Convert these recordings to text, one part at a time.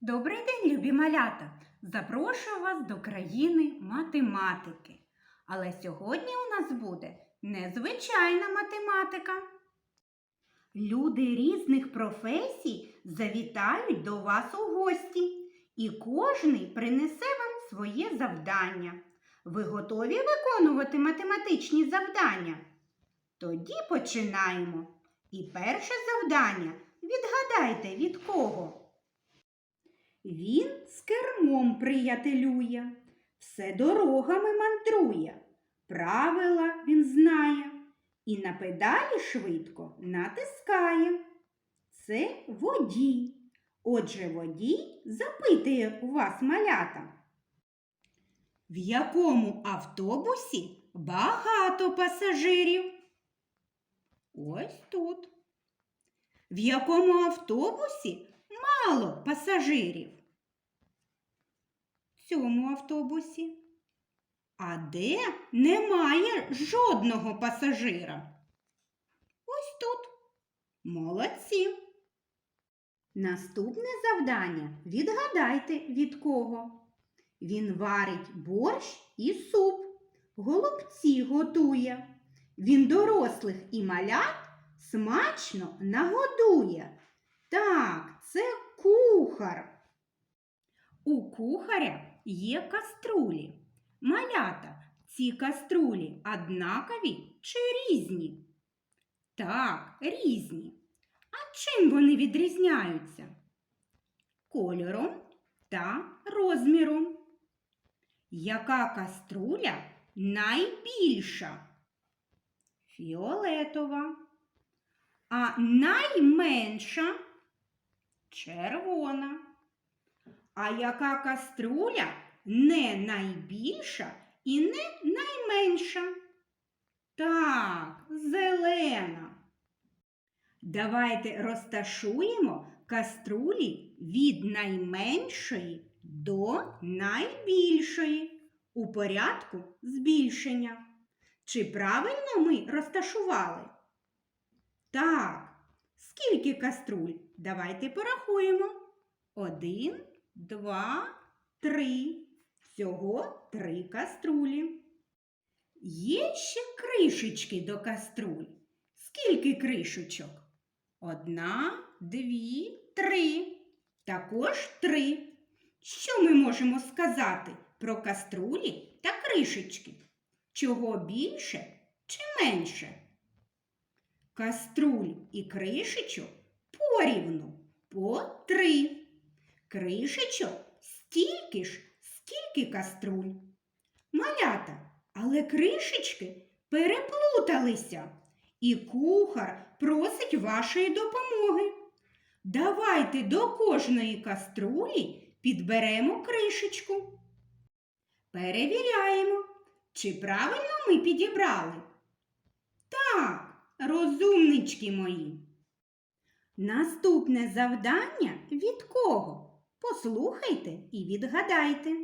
Добрий день, любі малята! Запрошую вас до країни математики. Але сьогодні у нас буде незвичайна математика. Люди різних професій завітають до вас у гості, і кожний принесе вам своє завдання. Ви готові виконувати математичні завдання? Тоді починаємо. І перше завдання відгадайте від кого? Він з кермом приятелює, все дорогами мандрує, правила він знає і на педалі швидко натискає. Це водій. Отже, водій запитує у вас малята. В якому автобусі багато пасажирів? Ось тут. В якому автобусі мало пасажирів? В цьому автобусі. А де немає жодного пасажира? Ось тут. Молодці. Наступне завдання відгадайте від кого. Він варить борщ і суп, голубці готує. Він дорослих і малят смачно нагодує. Так, це кухар. У кухаря є каструлі. Малята, ці каструлі однакові чи різні? Так, різні. А чим вони відрізняються? Кольором та розміром. Яка каструля найбільша? Фіолетова. А найменша червона. А яка каструля не найбільша і не найменша? Так, зелена. Давайте розташуємо каструлі від найменшої до найбільшої у порядку збільшення. Чи правильно ми розташували? Так. Скільки каструль? Давайте порахуємо. Один, два, три. Всього три каструлі. Є ще кришечки до каструль. Скільки кришечок? Одна, дві, три. Також три. Що ми можемо сказати про каструлі та кришечки? Чого більше чи менше? Каструль і кришечок порівну по три. Кришечок стільки ж, скільки каструль. Малята, але кришечки переплуталися, і кухар просить вашої допомоги. Давайте до кожної каструлі підберемо кришечку. Перевіряємо, чи правильно ми підібрали. Так, розумнички мої. Наступне завдання від кого? Послухайте і відгадайте.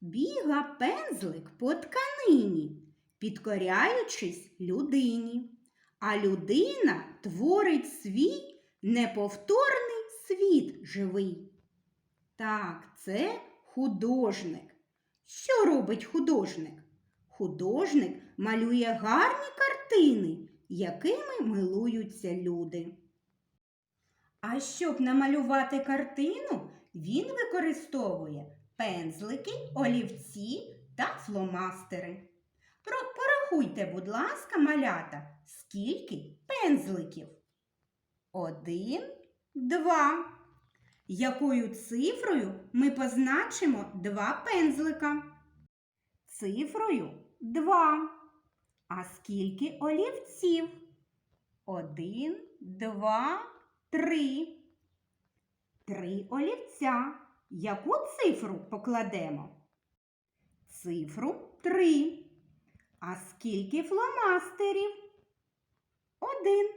Біга пензлик по тканині, підкоряючись людині, а людина творить свій неповторний світ живий. Так, це художник. Що робить художник? Художник малює гарні картини, якими милуються люди. А щоб намалювати картину, він використовує пензлики, олівці та фломастери. Порахуйте, будь ласка, малята, скільки пензликів? Один, два. Якою цифрою ми позначимо два пензлика? Цифрою два. А скільки олівців? Один, два, три. Три олівця. Яку цифру покладемо? Цифру три. А скільки фломастерів? Один.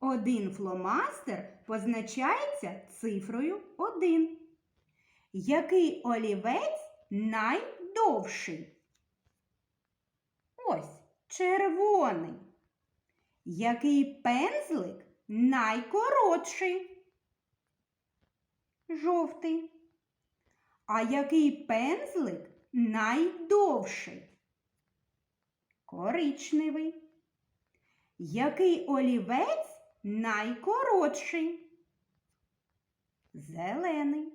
Один фломастер позначається цифрою один. Який олівець найдовший? Ось червоний. Який пензлик найкоротший? Жовтий. А який пензлик найдовший? Коричневий. Який олівець найкоротший? Зелений.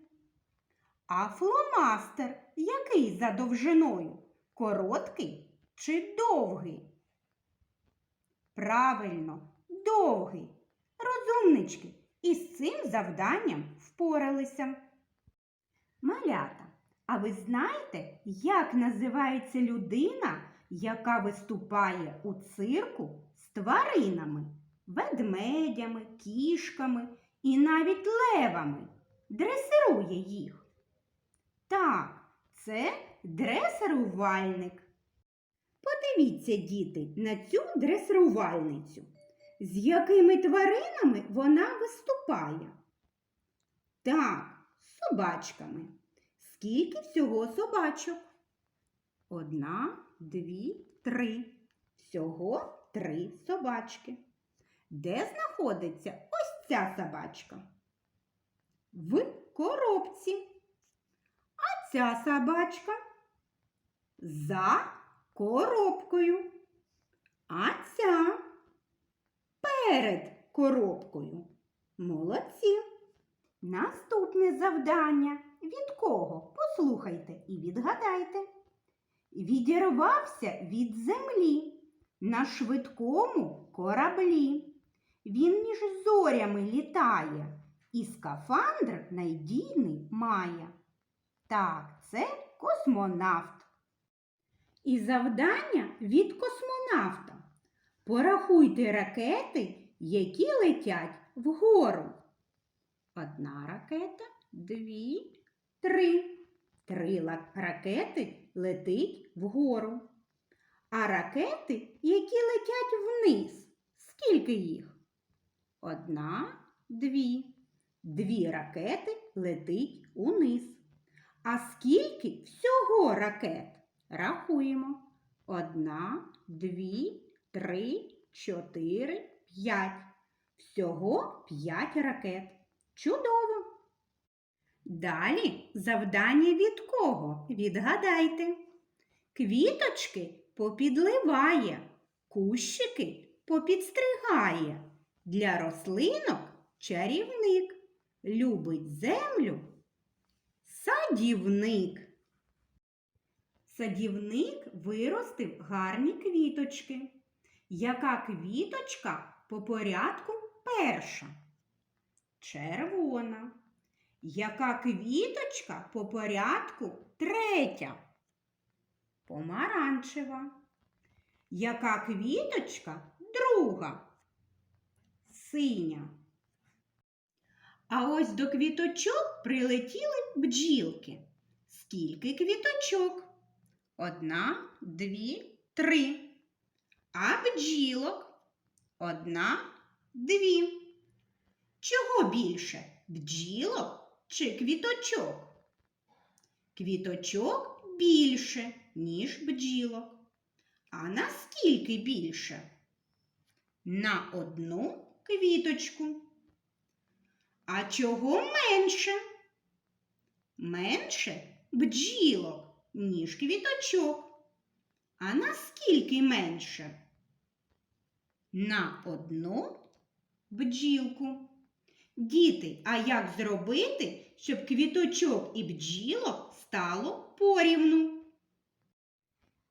А фломастер який за довжиною? Короткий чи довгий? Правильно, довгий. Розумнички, із цим завданням впоралися. Малята, а ви знаєте, як називається людина, яка виступає у цирку з тваринами, ведмедями, кішками і навіть левами, дресирує їх? Так, це дресирувальник. Подивіться, діти, на цю дресирувальницю. З якими тваринами вона виступає? Так, собачками. Скільки всього собачок? Одна, дві, три. Всього три собачки. Де знаходиться ось ця собачка? В коробці. А ця собачка за коробкою. А ця перед коробкою. Молодці. Наступне завдання. Від кого? Послухайте і відгадайте. Відірвався від землі на швидкому кораблі. Він між зорями літає і скафандр надійний має. Так, це космонавт. І завдання від космонавта. Порахуйте ракети, які летять вгору. Одна ракета, дві, три. Три ракети летить вгору. А ракети, які летять вниз, скільки їх? Одна, дві. Дві ракети летить униз. А скільки всього ракет? Рахуємо. Одна, дві, три, чотири, п'ять. Всього п'ять ракет. Чудово! Далі завдання від кого? Відгадайте. Квіточки попідливає, кущики попідстригає. Для рослинок чарівник. Любить землю садівник. Садівник виростив гарні квіточки. Яка квіточка по порядку перша? Червона. Яка квіточка по порядку третя? Помаранчева. Яка квіточка друга? Синя. А ось до квіточок прилетіли бджілки. Скільки квіточок? Одна, дві, три. А бджілок? Одна, дві. Чого більше? Бджілок чи квіточок? Квіточок більше, ніж бджілок. А наскільки більше? На одну квіточку. А чого менше? Менше бджілок, ніж квіточок. А наскільки менше? На одну бджілку. Діти, а як зробити, щоб квіточок і бджілок стало порівну?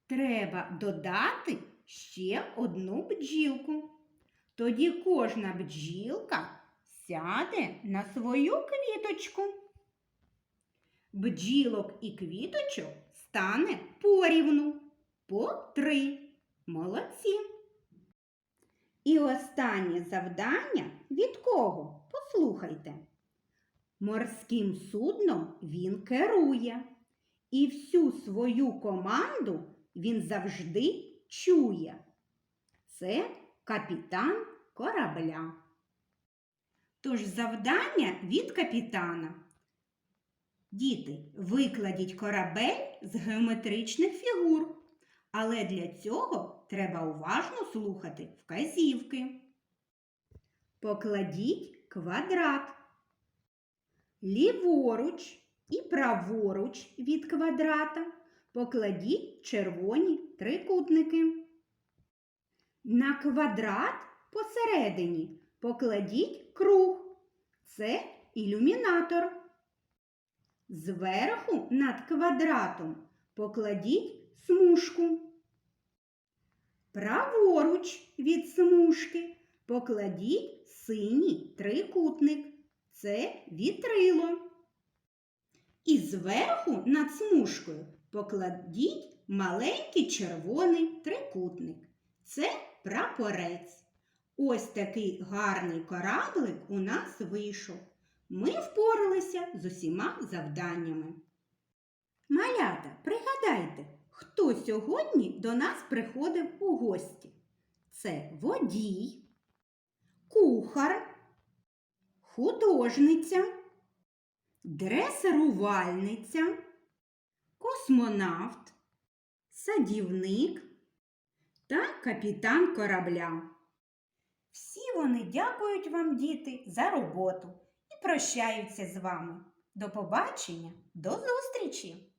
Треба додати ще одну бджілку. Тоді кожна бджілка сяде на свою квіточку. Бджілок і квіточок стане порівну по три. Молодці. І останнє завдання від кого? Послухайте. Морським судном він керує, і всю свою команду він завжди чує. Це капітан корабля. Тож завдання від капітана. Діти, викладіть корабель з геометричних фігур, але для цього треба уважно слухати вказівки. Покладіть квадрат. Ліворуч і праворуч від квадрата покладіть червоні трикутники. На квадрат посередині покладіть круг. Це ілюмінатор. Зверху над квадратом покладіть смужку. Праворуч від смужки покладіть синій трикутник. Це вітрило. І зверху над смужкою покладіть маленький червоний трикутник. Це прапорець. Ось такий гарний кораблик у нас вийшов. Ми впоралися з усіма завданнями. Малята, пригадайте, хто сьогодні до нас приходив у гості? Це водій, кухар, художниця, дресирувальниця, космонавт, садівник та капітан корабля. Всі вони дякують вам, діти, за роботу і прощаються з вами. До побачення, до зустрічі!